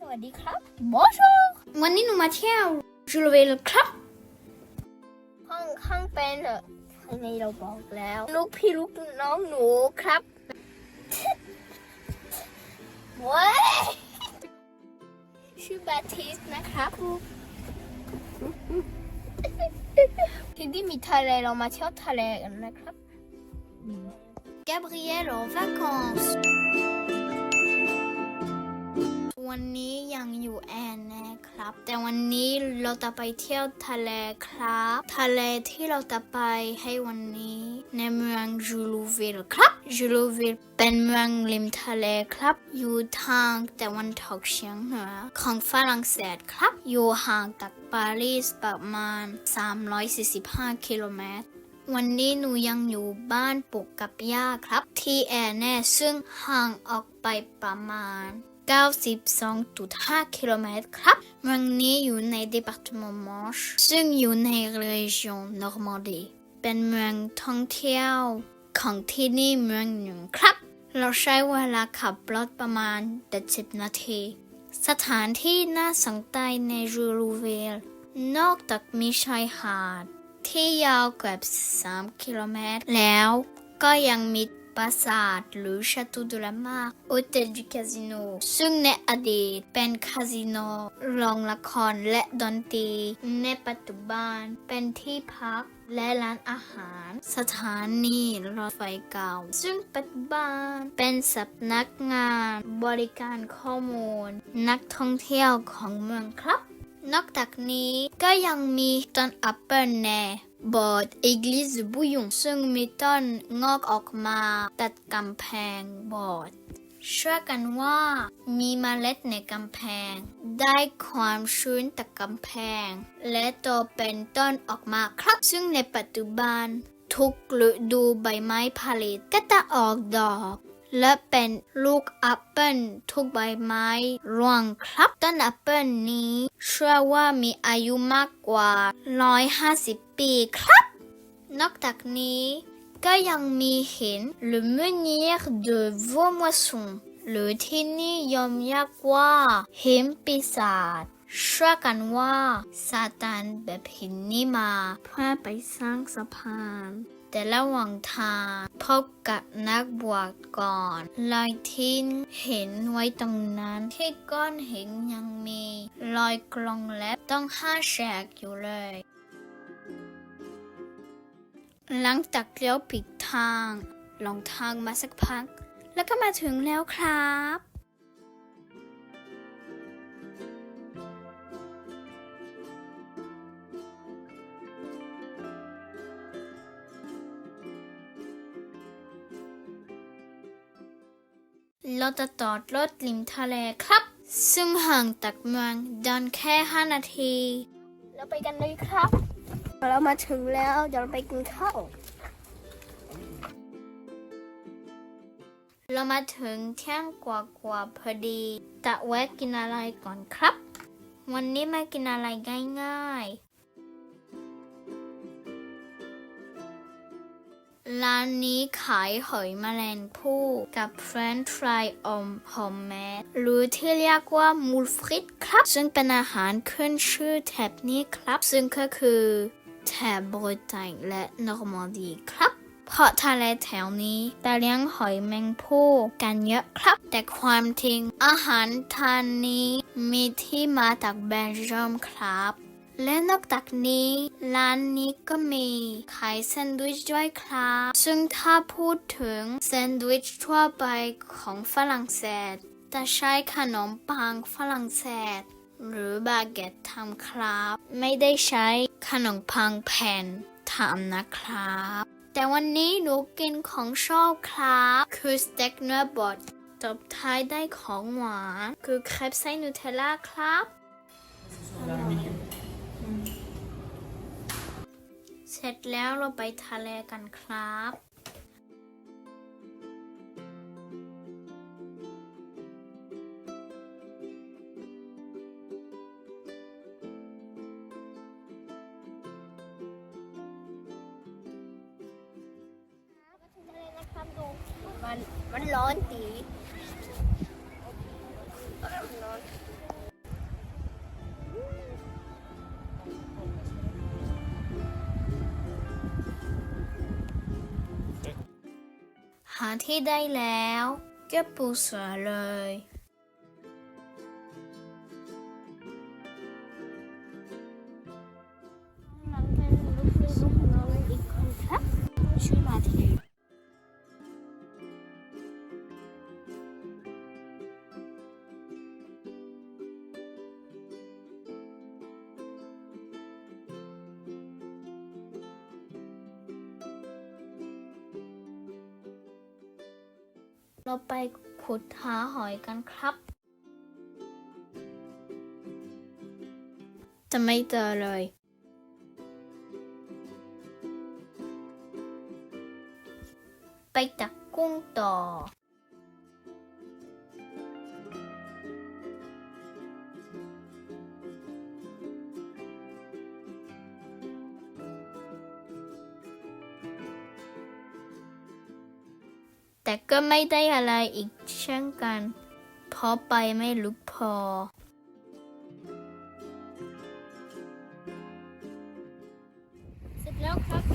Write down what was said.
สวัสดีครับ Bonjour วันนี้หนูมาเที่ยวจูเลเวลครับ ห้องข้างเป็นเหรอข้างในเราบอกแล้ว ลูกพี่ลูกน้องหนูครับว้ยชื่อแบทติสนะครับที่นี่มีทะเลเรามาเที่ยวทะเลกันนะครับ Gabrielle en vacances วันนี้ยังอยู่แอนนะครับ แต่วันนี้เราจะไปเที่ยวทะเลครับ ทะเลที่เราจะไปให้วันนี้ ในเมืองจูลูวิลครับจูลูวิลเป็นเมืองริมทะเลครับ อยู่ทางตะวันตกเฉียงเหนือของฝรั่งเศสครับ อยู่ห่างจากปารีสประมาณ 345 กิโลเมตรวันนี้หนูยังอยู่บ้านปลูกกับย่าครับ ที่แอร์แน่ซึ่งห่างออกไปประมาณ 92.5 กิโลเมตรครับเมืองนี้อยู่ใน département Manche ซึ่งอยู่ใน région Normandie เป็นเมืองท่องเที่ยวของที่นี่เมืองหนึ่งครับ เราใช้เวลาขับรถประมาณ 70 นาที สถานที่น่าสนใจในจูรูเวล นอกจากมีชายหาด ที่ยาวเกือบ3 กิโลเมตรแล้วก็ยังมี ปราสาท หรือชาตูดูลามาโอเทลดูคาสิโนซึ่งในอดีตเป็นคาสิโนโรงละครและดนตรี ในปัจจุบันเป็นที่พักและร้านอาหาร สถานีรถไฟเก่า ซึ่งปัจจุบันเป็นสำนักงานบริการข้อมูล นักท่องเที่ยวของเมืองครับ นอกจากนี้ก็ยังมีต้นแอปเปิลแน่ บสถ์ Église de Bouillon ซึ่งมีต้นงอกออกมาตัดกำแพงบสถ์เชื่อกันว่ามีเมล็ดในกำแพง ได้ความชื้นจากกำแพง และโตเป็นต้นออกมาครับ ซึ่งในปัจจุบัน ทุกฤดูใบไม้ผลิตก็จะออกดอก และเป็นลูกแอปเปิลทุกใบไม้ร่วงครับต้นแอปเปิลนี้เชื่อว่ามีอายุมากกว่า 150 ปีครับ นอกจากนี้ก็ยังมีหิน Le Menhir de Vaumoisson หรือที่นิยมเรียกว่าหินปีศาจเชื่อกันว่าซาตานแบบหินนี้มาเพื่อไปสร้างสะพาน แต่ระหว่างทางพบกับนักบวชก่อนรอยทิ้งเห็นไว้ตรงนั้นที่ก้อนหินยังมี รอยกลองเล็บต้องห้าแฉกอยู่เลย หลังจากเลี้ยวผิดทางหลงทางมาสักพัก แล้วก็มาถึงแล้วครับ เราจะจอดรถริมทะเลครับ ซึ่งห่างจากเมืองเดินแค่ 5 นาที เราไปกันเลยครับ เรามาถึงแล้วเดี๋ยวเราไปกินข้าวเรามาถึงเที่ยงกว่ากว่าๆพอดี จะแวะกินอะไรก่อนครับ วันนี้มากินอะไรง่ายๆ ร้านนี้ขายหอยแมลงภู่กับเฟรนช์ฟรายอมหอมแมดหรือที่เรียกว่ามูลฟริตครับ ซึ่งเป็นอาหารขึ้นชื่อแถบนี้ครับ ซึ่งก็คือแถบบรเตนและนอร์มานดีครับ เพราะทะเลแถวนี้แต่เลี้ยงหอยแมงผู้กันเยอะครับ แต่ความจริงอาหารทานนี้มีที่มาจากเบลเยียมครับ และนอกจากนี้ ร้านนี้ก็มีขายแซนด์วิชด้วยครับ ซึ่งถ้าพูดถึงแซนด์วิชทั่วไปของฝรั่งเศสจะใช้ขนมปังฝรั่งเศส หรือบาเกตทำครับ ไม่ได้ใช้ขนมปังแผ่นทำนะครับ แต่วันนี้หนูกินของชอบครับ คือสเต็กเนื้อบดจบท้ายได้ของหวาน คือเครปไส้นูเทลล่าครับ เสร็จแล้วเราไปทะเลกันครับมันมันร้อนตีร้อน หาที่ได้แล้วก็ปูเสือเลยน้องเป็นลูกพี่ลูกน้องอีกคนครับชื่อมาที เราไปขุดหาหอยกันครับ จะไม่เจอเลย ไปตักกุ้งต่อ แต่ก็ไม่ได้อะไรอีกเช่นกัน เพราะไปไม่ลุกพอ เสร็จแล้วครับ